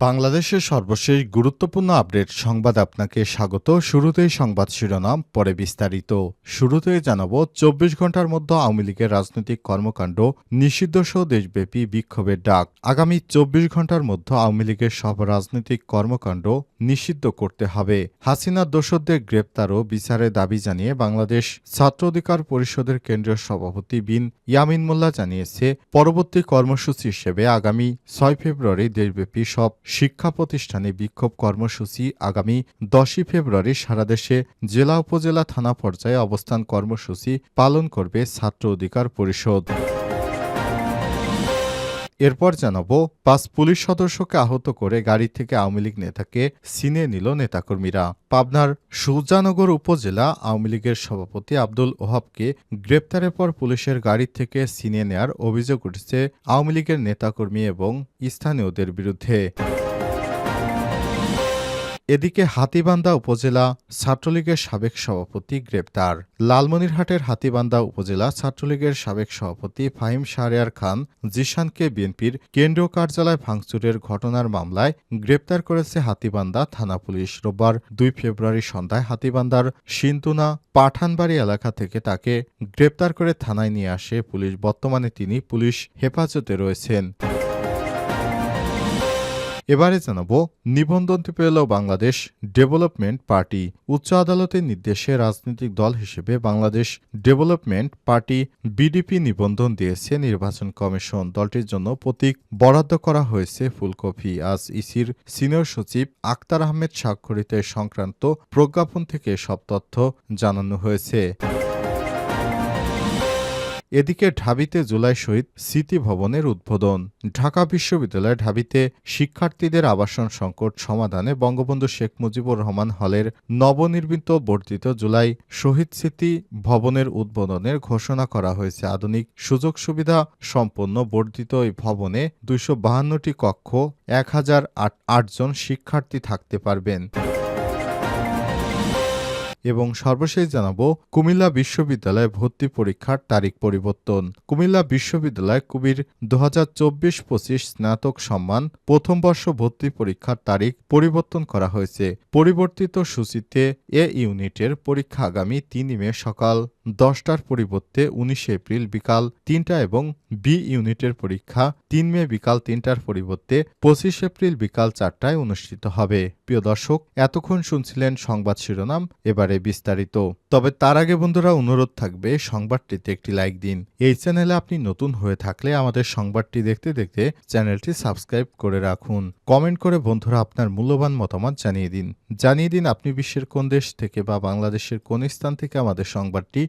বাংলাদেশের সর্বশেষ গুরুত্বপূর্ণ আপডেট সংবাদ আপনাকে স্বাগত। শুরুতেই সংবাদ শিরোনাম, পরে বিস্তারিত। শুরুতেই জানাব, চব্বিশ ঘণ্টার মধ্যে আওয়ামী লীগের রাজনৈতিক কর্মকাণ্ড নিষিদ্ধ সহ দেশব্যাপী বিক্ষোভের ডাক। আগামী চব্বিশ ঘণ্টার মধ্যে আওয়ামী লীগের সব রাজনৈতিক কর্মকাণ্ড নিষিদ্ধ করতে হবে। হাসিনার দোষরদের গ্রেপ্তার ও বিচারের দাবি জানিয়ে বাংলাদেশ ছাত্র অধিকার পরিষদের কেন্দ্রীয় সভাপতি বিন ইয়ামিন মোল্লা জানিয়েছে, পরবর্তী কর্মসূচি হিসেবে আগামী ছয় ফেব্রুয়ারি দেশব্যাপী সব শিক্ষা প্রতিষ্ঠানে বিক্ষোভ কর্মসূচি আগামী দশই ফেব্রুয়ারি সারা দেশে জেলা, উপজেলা, থানা পর্যায়ে অবস্থান কর্মসূচি পালন করবে ছাত্র অধিকার পরিষদ। এরপর জানাব, পাঁচ পুলিশ সদস্যকে আহত করে গাড়ি থেকে আওয়ামী লীগ নেতাকে সিনে নিল নেতাকর্মীরা। পাবনার সুজানগর উপজেলা আওয়ামী লীগের সভাপতি আব্দুল ওহাবকে গ্রেপ্তারের পর পুলিশের গাড়ি থেকে সিনে নেয়ার অভিযোগ উঠেছে আওয়ামী লীগের নেতাকর্মী এবং স্থানীয়দের বিরুদ্ধে। এদিকে হাতিবান্দা উপজেলা ছাত্রলীগের সাবেক সভাপতি গ্রেপ্তার। লালমনিরহাটের হাতিবান্দা উপজেলা ছাত্রলীগের সাবেক সভাপতি ফাহিম শাহরিয়ার খান জিশানকে বিএনপির কেন্দ্রীয় কার্যালয় ভাঙচুরের ঘটনার মামলায় গ্রেপ্তার করেছে হাতিবান্দা থানা পুলিশ। রোববার দুই ফেব্রুয়ারি সন্ধ্যায় হাতিবান্দার সিন্তুনা পাঠানবাড়ি এলাকা থেকে তাকে গ্রেপ্তার করে থানায় নিয়ে আসে পুলিশ। বর্তমানে তিনি পুলিশ হেফাজতে রয়েছেন। এবারে জানাব নিবন্ধনটি পেল বাংলাদেশ ডেভেলপমেন্ট পার্টি। উচ্চ আদালতের নির্দেশে রাজনৈতিক দল হিসেবে বাংলাদেশ ডেভেলপমেন্ট পার্টি বিডিপি নিবন্ধন দিয়েছে নির্বাচন কমিশন। দলটির জন্য প্রতীক বরাদ্দ করা হয়েছে ফুলকপি। আজ ইসির সিনিয়র সচিব আক্তার আহমেদ স্বাক্ষরিত সংক্রান্ত প্রজ্ঞাপন থেকে সব তথ্য জানানো হয়েছে। এদিকে ঢাবিতে জুলাই শহীদ স্মৃতি ভবনের উদ্বোধন। ঢাকা বিশ্ববিদ্যালয় ঢাবিতে শিক্ষার্থীদের আবাসন সংকট সমাধানে বঙ্গবন্ধু শেখ মুজিবুর রহমান হলের নবনির্মিত বর্ধিত জুলাই শহীদ স্মৃতি ভবনের উদ্বোধনের ঘোষণা করা হয়েছে। আধুনিক সুযোগ সুবিধা সম্পন্ন বর্ধিত এই ভবনে দুইশো কক্ষ, এক হাজার আট, আটজন শিক্ষার্থী থাকতে পারবেন। এবং সর্বশেষ জানাব, কুমিল্লা বিশ্ববিদ্যালয়ে ভর্তি পরীক্ষার তারিখ পরিবর্তন। কুমিল্লা বিশ্ববিদ্যালয় কুবির দু হাজার চব্বিশ পঁচিশ স্নাতক সম্মান প্রথম বর্ষ ভর্তি পরীক্ষার তারিখ পরিবর্তন করা হয়েছে। পরিবর্তিত সূচিতে এ ইউনিটের পরীক্ষা আগামী তিন মে সকাল। দশটার পরিবর্তে উনিশে এপ্রিল বিকাল তিনটা এবং বি ইউনিটের পরীক্ষা তিন মে বিকাল তিনটার পরিবর্তে পঁচিশ এপ্রিল বিকাল চারটায় অনুষ্ঠিত হবে। প্রিয় দর্শক, এতক্ষণ শুনছিলেন সংবাদ শিরোনাম, এবারে বিস্তারিত। তবে তার আগে বন্ধুরা, অনুরোধ থাকবে সংবাদটিতে একটি লাইক দিন। এই চ্যানেলে আপনি নতুন হয়ে থাকলে আমাদের সংবাদটি দেখতে দেখতে চ্যানেলটি সাবস্ক্রাইব করে রাখুন। কমেন্ট করে বন্ধুরা আপনার মূল্যবান মতামত জানিয়ে দিন। জানিয়ে দিন আপনি বিশ্বের কোন দেশ থেকে বা বাংলাদেশের কোন স্থান থেকে আমাদের সংবাদটি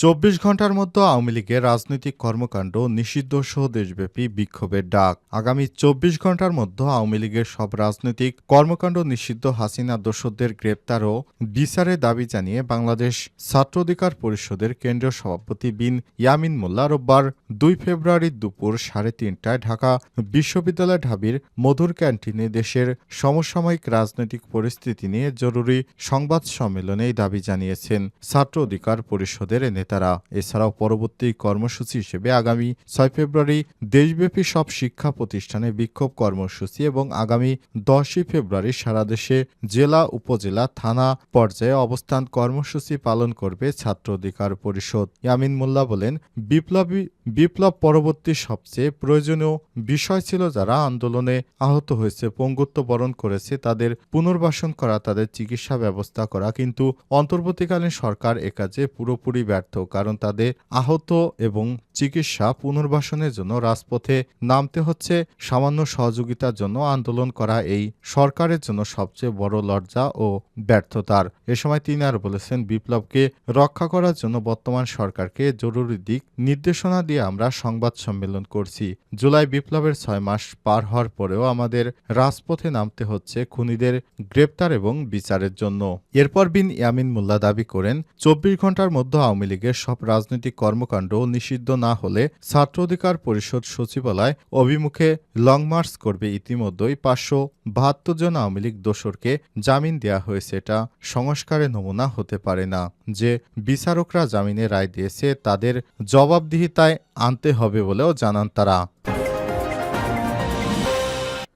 চব্বিশ ঘণ্টার মধ্যে আওয়ামী লীগের রাজনৈতিক কর্মকাণ্ড নিষিদ্ধ সহ দেশব্যাপী বিক্ষোভের ডাক। আগামী চব্বিশ ঘণ্টার মধ্যে আওয়ামী লীগের সব রাজনৈতিক কর্মকাণ্ড নিষিদ্ধ হাসিনা দোষরদের গ্রেপ্তার ও বিচারের দাবি জানিয়ে বাংলাদেশ ছাত্র অধিকার পরিষদের কেন্দ্রীয় সভাপতি বিন ইয়ামিন মোল্লা রোববার দুই ফেব্রুয়ারি দুপুর সাড়ে তিনটায় ঢাকা বিশ্ববিদ্যালয় ঢাবির মধুর ক্যান্টিনে দেশের সমসাময়িক রাজনৈতিক পরিস্থিতি নিয়ে জরুরি সংবাদ সম্মেলনে দাবি জানিয়েছেন ছাত্র অধিকার পরিষদের নেতা। নেতারা এছাড়াও পরবর্তী কর্মসূচি হিসেবে আগামী ছয় ফেব্রুয়ারি দেশব্যাপী সব শিক্ষা প্রতিষ্ঠানে বিক্ষোভ কর্মসূচি এবং আগামী দশই ফেব্রুয়ারি সারা দেশে জেলা, উপজেলা, থানা পর্যায়ে অবস্থান কর্মসূচি পালন করবে ছাত্র অধিকার পরিষদ। ইয়ামিন মোল্লা বলেন, বিপ্লবী, বিপ্লব পরবর্তী সবচেয়ে প্রয়োজনীয় বিষয় ছিল যারা আন্দোলনে আহত হয়েছে, পঙ্গুত্ব বরণ করেছে, তাদের পুনর্বাসন করা, তাদের চিকিৎসা ব্যবস্থা করা। কিন্তু অন্তর্বর্তীকালীন সরকার একাজে পুরোপুরি ব্যর্থ। কারণ তাদের আহত এবং চিকিৎসা পুনর্বাসনের জন্য রাজপথে নামতে হচ্ছে। সামান্য সহযোগিতার জন্য আন্দোলন করা এই সরকারের জন্য সবচেয়ে বড় লজ্জা ও ব্যর্থতার। এ সময় তিনি আর বলেছেন, বিপ্লবকে রক্ষা করার জন্য বর্তমান সরকারকে জরুরি দিক নির্দেশনা দিয়ে আমরা সংবাদ সম্মেলন করছি। জুলাই বিপ্লবের ছয় মাস পার হওয়ার পরেও আমাদের রাজপথে নামতে হচ্ছে খুনিদের গ্রেপ্তার এবং বিচারের জন্য। এরপর বিন ইয়ামিন মোল্লা দাবি করেন, চব্বিশ ঘণ্টার মধ্যে আওয়ামী লীগের লীগের সব রাজনৈতিক কর্মকাণ্ড নিষিদ্ধ না হলে ছাত্র অধিকার পরিষদ সচিবালয় অভিমুখে লং মার্চ করবে ইতিমধ্যেই পাঁচশো বাহাত্তর জন আওয়ামী লীগ দোসরকে জামিন দেওয়া হয়েছে। এটা সংস্কারের নমুনা হতে পারে না। যে বিচারকরা জামিনে রায় দিয়েছে, তাদের জবাবদিহিতায় আনতে হবে বলেও জানান তারা।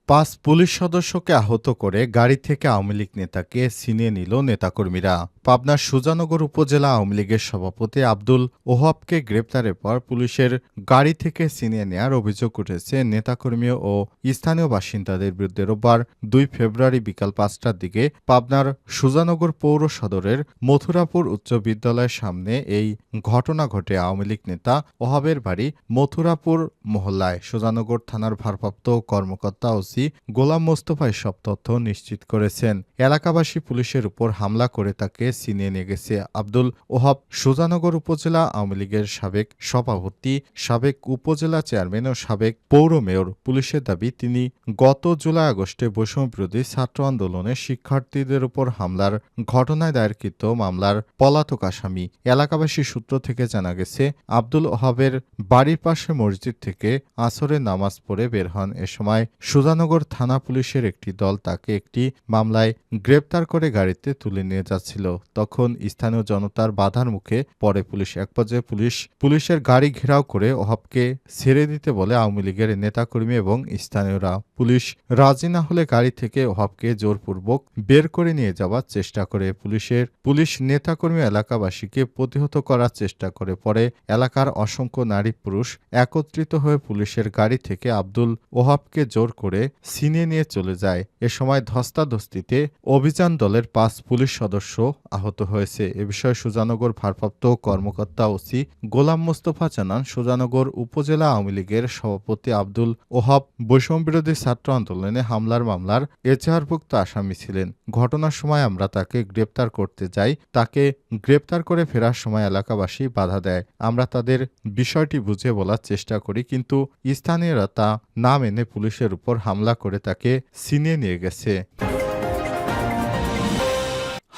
পাঁচ পুলিশ সদস্যকে আহত করে গাড়ি থেকে আওয়ামী লীগ নেতাকে ছিনিয়ে নিল নেতাকর্মীরা। পাবনার সুজানগর উপজেলা আওয়ামী লীগের সভাপতি আব্দুল ওহাবকে গ্রেপ্তারের পর পুলিশের গাড়ি থেকে ছিনিয়ে নেওয়ার অভিযোগ উঠেছে। নেতাকর্মী ও স্থানীয় বাসিন্দাদের বিরুদ্ধে রোববার দুই ফেব্রুয়ারি বিকাল পাঁচটার দিকে পাবনার সুজানগর পৌর সদরের মথুরাপুর উচ্চ বিদ্যালয়ের সামনে এই ঘটনা ঘটে। আওয়ামী লীগ নেতা ওহাবের বাড়ি মথুরাপুর মহল্লায়। সুজানগর থানার ভারপ্রাপ্ত কর্মকর্তা ওসি গোলাম মোস্তফা সব তথ্য নিশ্চিত করেছেন। এলাকাবাসী পুলিশের উপর হামলা করে তাকে ছিনিয়ে নিয়ে গেছে আব্দুল ওহাব সুজানগর উপজেলা আওয়ামী লীগের সাবেক সভাপতি, সাবেক উপজেলা চেয়ারম্যান ও সাবেক পৌর মেয়র। পুলিশের দাবি, তিনি গত জুলাই আগস্টে বৈষম্য বিরোধী ছাত্র আন্দোলনে শিক্ষার্থীদের উপর হামলার ঘটনায় দায়েরকৃত মামলার পলাতক আসামি। এলাকাবাসী সূত্র থেকে জানা গেছে, আব্দুল ওহাবের বাড়ির পাশে মসজিদ থেকে আসরের নামাজ পড়ে বের হন। এ সময় সুজানগর থানা পুলিশের একটি দল তাকে একটি মামলায় গ্রেপ্তার করে গাড়িতে তুলে নিয়ে যাচ্ছিল। তখন স্থানীয় জনতার বাধার মুখে পরে পুলিশ। এক পর্যায়ে পুলিশ, পুলিশের গাড়ি ঘেরাও করে ওহাবকে ছেড়ে দিতে বলে আওয়ামী লীগের নেতাকর্মী এবং স্থানীয়রা। পুলিশ রাজি না হলে গাড়ি থেকে ওহাবকে জোরপূর্বক বের করে নিয়ে যাওয়ার চেষ্টা করে। পুলিশের, পুলিশ নেতাকর্মী এলাকাবাসীকে প্রতিহত করার চেষ্টা করে। পরে এলাকার অসংখ্য নারী পুরুষ একত্রিত হয়ে পুলিশের গাড়ি থেকে আব্দুল ওহাবকে জোর করে ছিনিয়ে নিয়ে চলে যায়। এ সময় ধস্তাধস্তিতে অভিযান দলের পাঁচ পুলিশ সদস্য আহত হয়েছে। এ বিষয়ে সুজানগর ভারপ্রাপ্ত কর্মকর্তা ওসি গোলাম মোস্তফা জানান, সুজানগর উপজেলা আওয়ামী লীগের সভাপতি আব্দুল ওহাব বৈষম্যবিরোধী ছাত্র আন্দোলনে হামলার মামলার এজাহারভুক্ত আসামি ছিলেন। ঘটনার সময় আমরা তাকে গ্রেপ্তার করতে যাই, তাকে গ্রেপ্তার করে ফেরার সময় এলাকাবাসী বাধা দেয়। আমরা তাদের বিষয়টি বুঝে বলার চেষ্টা করি, কিন্তু স্থানীয়রা তা না মেনে পুলিশের উপর হামলা করে তাকে ছিনিয়ে নিয়ে গেছে।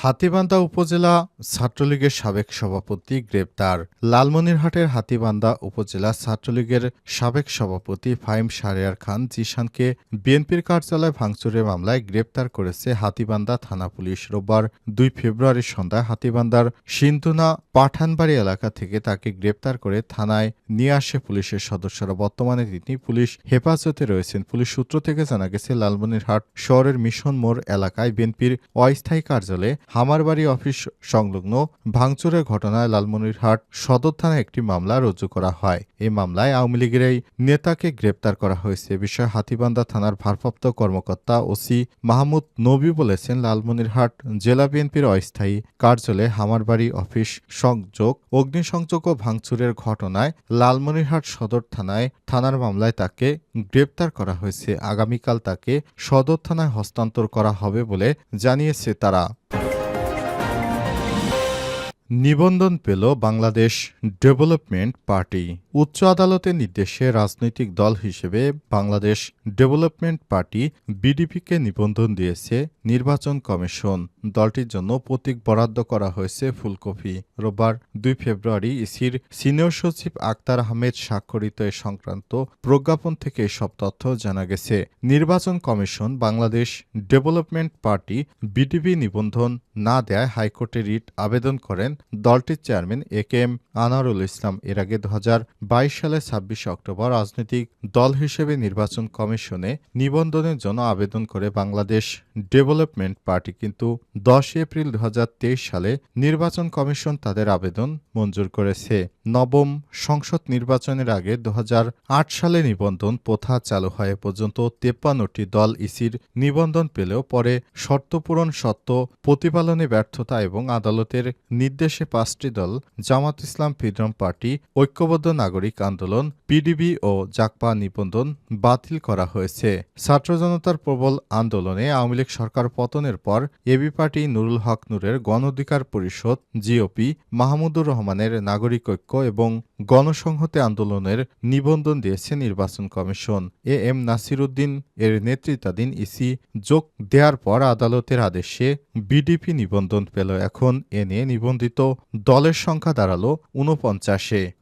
হাতিবান্ধা উপজেলা ছাত্রলীগের সাবেক সভাপতি গ্রেপ্তার। লালমনিরহাটের হাতিবান্ধা উপজেলা ছাত্রলীগের সাবেক সভাপতি ফাইম শাহরিয়ার খান জিশানকে বিএনপির কার্যালয় ভাঙচুরের মামলায় গ্রেপ্তার করেছে হাতিবান্ধা থানা পুলিশ। রোববার দুই ফেব্রুয়ারি সন্ধ্যায় হাতিবান্ধার সিন্ধুনা পাঠানবাড়ি এলাকা থেকে তাকে গ্রেপ্তার করে থানায় নিয়ে আসে পুলিশের সদস্যরা। বর্তমানে তিনি পুলিশ হেফাজতে রয়েছেন। পুলিশ সূত্র থেকে জানা গেছে, লালমনিরহাট শহরের মিশন মোড় এলাকায় বিএনপির অস্থায়ী কার্যালয়ে হামারবাড়ি অফিস সংলগ্ন ভাঙচুরের ঘটনায় লালমনিরহাট সদর থানায় একটি মামলা রুজু করা হয়। এই মামলায় আওয়ামী লীগের এই নেতাকে গ্রেপ্তার করা হয়েছে। বিষয়ে হাতিবান্ধা থানার ভারপ্রাপ্ত কর্মকর্তা ওসি মাহমুদ নবী বলেছেন, লালমনিরহাট জেলা বিএনপির অস্থায়ী কার্যালয়ে হামারবাড়ি অফিস সংযোগ, অগ্নিসংযোগ ও ভাঙচুরের ঘটনায় লালমনিরহাট সদর থানায় থানার মামলায় তাকে গ্রেপ্তার করা হয়েছে। আগামীকাল তাকে সদর থানায় হস্তান্তর করা হবে বলে জানিয়েছে তারা। নিবন্ধন পেল বাংলাদেশ ডেভেলপমেন্ট পার্টি। উচ্চ আদালতের নির্দেশে রাজনৈতিক দল হিসেবে বাংলাদেশ ডেভেলপমেন্ট পার্টি বিডিপিকে নিবন্ধন দিয়েছে নির্বাচন কমিশন। দলটির জন্য প্রতীক বরাদ্দ করা হয়েছে ফুলকপি। রোববার দুই ফেব্রুয়ারি ইসির সিনিয়র সচিব আক্তার আহমেদ স্বাক্ষরিত এ সংক্রান্ত প্রজ্ঞাপন থেকে এসব তথ্য জানা গেছে। নির্বাচন commission Bangladesh development party BDP নিবন্ধন না দেয় হাইকোর্টে রিট আবেদন করেন। দলটির chairman A K M Anarul Islam. এর আগে দু হাজার বাইশ সালের ছাব্বিশে অক্টোবর রাজনৈতিক দল হিসেবে নির্বাচন কমিশনে নিবন্ধনের জন্য আবেদন করে বাংলাদেশ ডেভেলপমেন্ট পার্টি। কিন্তু দশ এপ্রিল দু হাজার তেইশ সালে নির্বাচন কমিশন তাদের আবেদন মঞ্জুর করেছে। নবম সংসদ নির্বাচনের আগে দু হাজার আট সালে নিবন্ধন প্রথা চালু হয় পর্যন্ত তেপ্পান্নটি দল ইসির নিবন্ধন পেলেও পরে শর্তপূরণ সত্ত্ব প্রতিপালনে ব্যর্থতা এবং আদালতের নির্দেশে পাঁচটি দল জামাত ইসলাম ফ্রিডম পার্টি, ঐক্যবদ্ধ নাগরিক আন্দোলন, পিডিবি ও জাকপা নিবন্ধন বাতিল করা হয়েছে। ছাত্র জনতার প্রবল আন্দোলনে আওয়ামী লীগ সরকার পতনের পর এবি পার্টি নুরুল হক নূরের গণ অধিকার পরিষদ, জিওপি, মাহমুদুর রহমানের নাগরিক ঐক্য এবং গণসংহতি আন্দোলনের নিবন্ধন দিয়েছে নির্বাচন commission. A M Nasir Uddin এর নেতৃত্বাধীন ইসি যোগ দেওয়ার পর আদালতের আদেশে বিডিপি নিবন্ধন পেল। এখন এ নিয়ে নিবন্ধিত দলের সংখ্যা দাঁড়াল ঊনপঞ্চাশে।